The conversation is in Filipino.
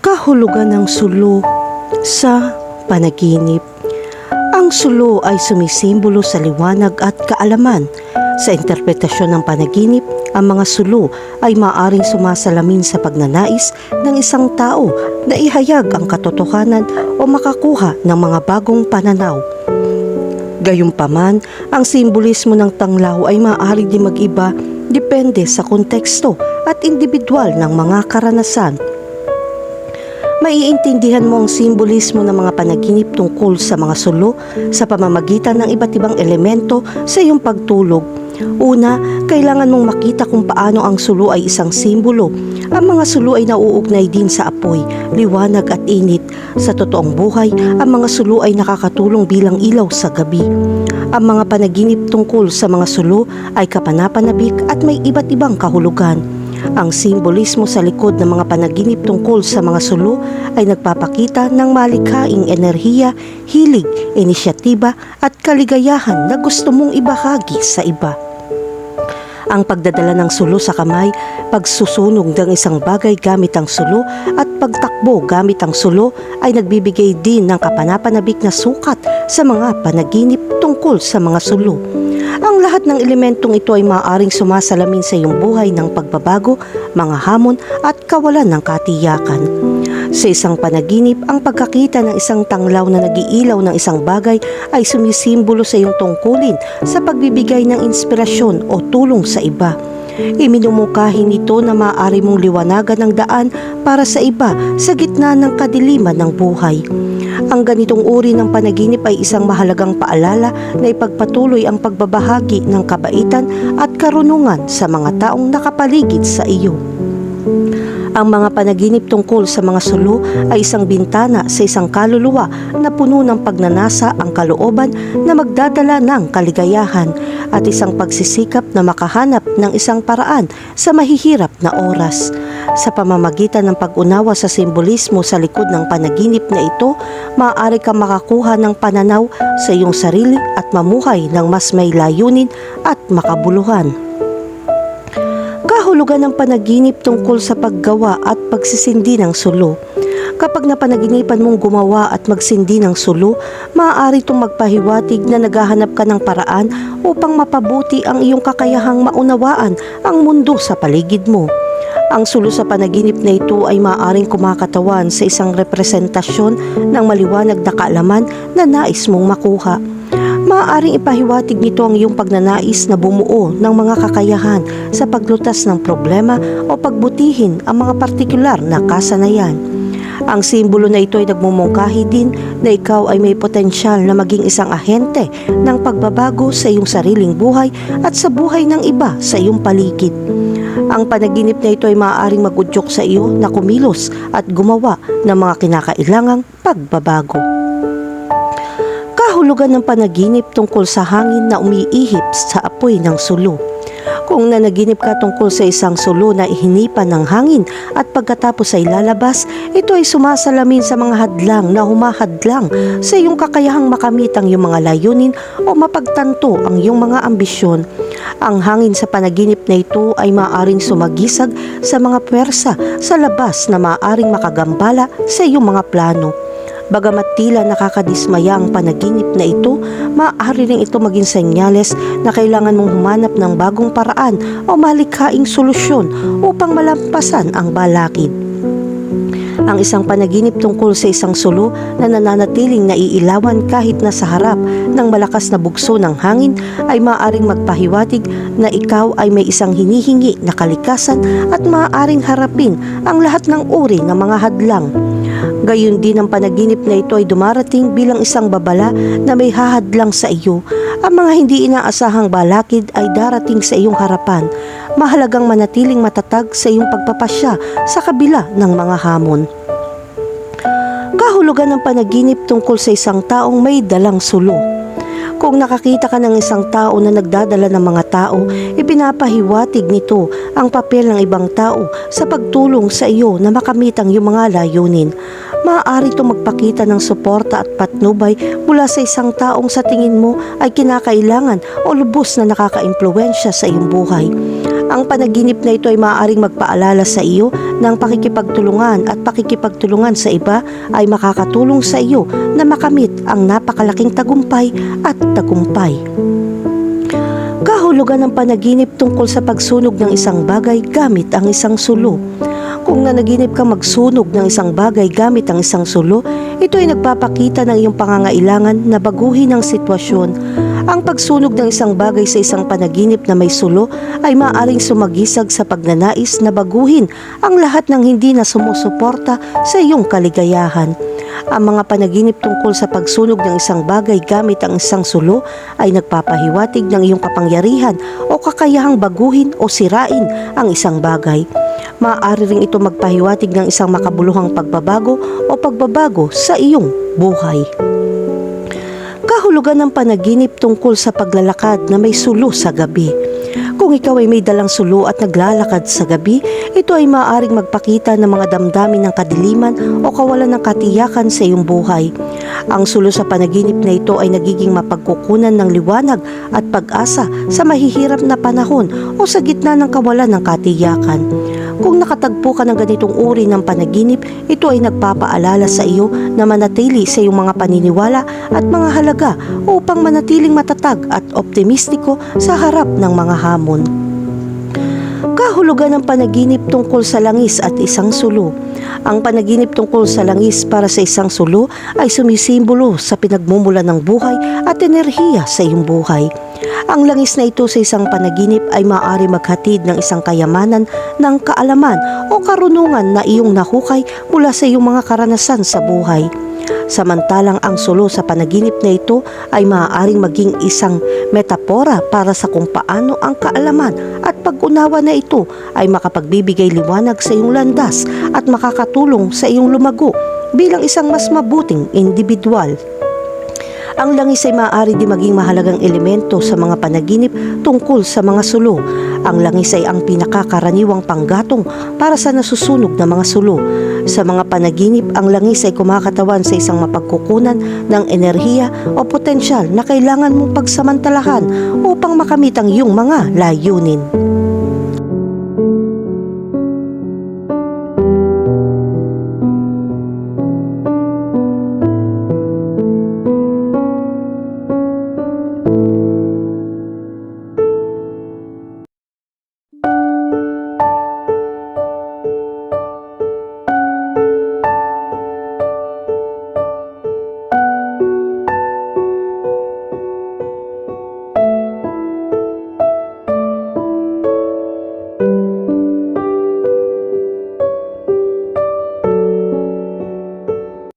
kahulugan ng sulo sa panaginip. Ang sulo ay sumisimbolo sa liwanag at kaalaman. Sa interpretasyon ng panaginip, ang mga sulo ay maaring sumasalamin sa pagnanais ng isang tao na ihayag ang katotohanan o makakuha ng mga bagong pananaw. Gayunpaman, ang simbolismo ng tanglaw ay maaari din mag-iba depende sa konteksto at individual ng mga karanasan. Maiintindihan mo ang simbolismo ng mga panaginip tungkol sa mga sulo sa pamamagitan ng iba't ibang elemento sa iyong pagtulog. Una, kailangan mong makita kung paano ang sulo ay isang simbolo. Ang mga sulo ay nauugnay din sa apoy, liwanag at init. Sa totoong buhay, ang mga sulo ay nakakatulong bilang ilaw sa gabi. Ang mga panaginip tungkol sa mga sulo ay kapanapanabik at may iba't ibang kahulugan. Ang simbolismo sa likod ng mga panaginip tungkol sa mga sulo ay nagpapakita ng malikhaing enerhiya, hilig, inisyatiba at kaligayahan na gusto mong ibahagi sa iba. Ang pagdadala ng sulo sa kamay, pagsusunog ng isang bagay gamit ang sulo at pagtakbo gamit ang sulo ay nagbibigay din ng kapanapanabik na sukat sa mga panaginip tungkol sa mga sulo. Ang lahat ng elementong ito ay maaaring sumasalamin sa iyong buhay ng pagbabago, mga hamon at kawalan ng katiyakan. Sa isang panaginip, ang pagkakita ng isang tanglaw na nagiilaw ng isang bagay ay sumisimbolo sa iyong tungkulin sa pagbibigay ng inspirasyon o tulong sa iba. Iminumungkahi nito na maaari mong liwanagan ng daan para sa iba sa gitna ng kadiliman ng buhay. Ang ganitong uri ng panaginip ay isang mahalagang paalala na ipagpatuloy ang pagbabahagi ng kabaitan at karunungan sa mga taong nakapaligid sa iyo. Ang mga panaginip tungkol sa mga sulo ay isang bintana sa isang kaluluwa na puno ng pagnanasa ang kalooban na magdadala ng kaligayahan at isang pagsisikap na makahanap ng isang paraan sa mahihirap na oras. Sa pamamagitan ng pag-unawa sa simbolismo sa likod ng panaginip na ito, maaari kang makakuha ng pananaw sa iyong sarili at mamuhay ng mas may layunin at makabuluhan kahulugan ng panaginip tungkol sa paggawa at pagsisindi ng sulo. Kapag napanaginipan mong gumawa at magsindi ng sulo, maaari itong magpahiwatig na naghahanap ka ng paraan upang mapabuti ang iyong kakayahang maunawaan ang mundo sa paligid mo. Ang sulo sa panaginip na ito ay maaaring kumakatawan sa isang representasyon ng maliwanag na kaalaman na nais mong makuha. Maaaring ipahiwatig nito ang iyong pagnanais na bumuo ng mga kakayahan sa paglutas ng problema o pagbutihin ang mga partikular na kasanayan. Ang simbolo na ito ay nagmumungkahi din na ikaw ay may potensyal na maging isang ahente ng pagbabago sa iyong sariling buhay at sa buhay ng iba sa iyong paligid. Ang panaginip na ito ay maaaring magudyok sa iyo na kumilos at gumawa ng mga kinakailangang pagbabago kahulugan ng panaginip tungkol sa hangin na umiihip sa apoy ng sulo. Kung nanaginip ka tungkol sa isang sulo na ihinipan ng hangin at pagkatapos ay lalabas, ito ay sumasalamin sa mga hadlang na humahadlang sa iyong kakayahang makamit ang iyong mga layunin o mapagtanto ang iyong mga ambisyon. Ang hangin sa panaginip na ito ay maaaring sumagisag sa mga pwersa sa labas na maaaring makagambala sa iyong mga plano. Bagamat tila nakakadismaya ang panaginip na ito, maaari rin ito maging senyales na kailangan mong humanap ng bagong paraan o malikhaing solusyon upang malampasan ang balakid. Ang isang panaginip tungkol sa isang sulo na nananatiling naiilawan kahit nasa harap ng malakas na bugso ng hangin ay maaaring magpahiwatig na ikaw ay may isang hinihingi na kalikasan at maaaring harapin ang lahat ng uri ng mga hadlang. Gayun din ang panaginip na ito ay dumarating bilang isang babala na may hahadlang sa iyo. Ang mga hindi inaasahang balakid ay darating sa iyong harapan. Mahalagang manatiling matatag sa iyong pagpapasya sa kabila ng mga hamon. Kahulugan ng panaginip tungkol sa isang taong may dalang sulo. Kung nakakita ka ng isang tao na nagdadala ng mga tao, ipinapahiwatig nito ang papel ng ibang tao sa pagtulong sa iyo na makamit ang iyong mga layunin. Maaari itong magpakita ng suporta at patnubay mula sa isang taong sa tingin mo ay kinakailangan o lubos na nakakaimpluensya sa iyong buhay. Ang panaginip na ito ay maaaring magpaalala sa iyo ng pakikipagtulungan at pakikipagtulungan sa iba ay makakatulong sa iyo na makamit ang napakalaking tagumpay at tagumpay. Kahulugan ng panaginip tungkol sa pagsunog ng isang bagay gamit ang isang sulo. Kung nanaginip kang magsunog ng isang bagay gamit ang isang sulo, ito ay nagpapakita ng iyong pangangailangan na baguhin ang sitwasyon. Ang pagsunog ng isang bagay sa isang panaginip na may sulo ay maaaring sumagisag sa pagnanais na baguhin ang lahat ng hindi na sumusuporta sa iyong kaligayahan. Ang mga panaginip tungkol sa pagsunog ng isang bagay gamit ang isang sulo ay nagpapahiwatig ng iyong kapangyarihan o kakayahang baguhin o sirain ang isang bagay. Maaari ring ito magpahiwatig ng isang makabuluhang pagbabago o pagbabago sa iyong buhay. Kahulugan ng panaginip tungkol sa paglalakad na may sulo sa gabi. Kung ikaw ay may dalang sulo at naglalakad sa gabi, ito ay maaaring magpakita ng mga damdamin ng kadiliman o kawalan ng katiyakan sa iyong buhay. Ang sulo sa panaginip na ito ay nagiging mapagkukunan ng liwanag at pag-asa sa mahihirap na panahon o sa gitna ng kawalan ng katiyakan. Kung nakatagpo ka ng ganitong uri ng panaginip, ito ay nagpapaalala sa iyo na manatili sa iyong mga paniniwala at mga halaga upang manatiling matatag at optimistiko sa harap ng mga hamon. Kahulugan ng panaginip tungkol sa langis at isang sulo. Ang panaginip tungkol sa langis para sa isang sulo ay sumisimbolo sa pinagmumula ng buhay at enerhiya sa iyong buhay. Ang langis na ito sa isang panaginip ay maaari maghatid ng isang kayamanan ng kaalaman o karunungan na iyong nahukay mula sa iyong mga karanasan sa buhay. Samantalang ang sulo sa panaginip na ito ay maaaring maging isang metapora para sa kung paano ang kaalaman at pag-unawa na ito ay makapagbibigay liwanag sa iyong landas at makakatulong sa iyong lumago bilang isang mas mabuting individual. Ang langis ay maaari di maging mahalagang elemento sa mga panaginip tungkol sa mga sulo. Ang langis ay ang pinakakaraniwang panggatong para sa nasusunog na mga sulo. Sa mga panaginip, ang langis ay kumakatawan sa isang mapagkukunan ng enerhiya o potensyal na kailangan mong pagsamantalahan upang makamit ang iyong mga layunin.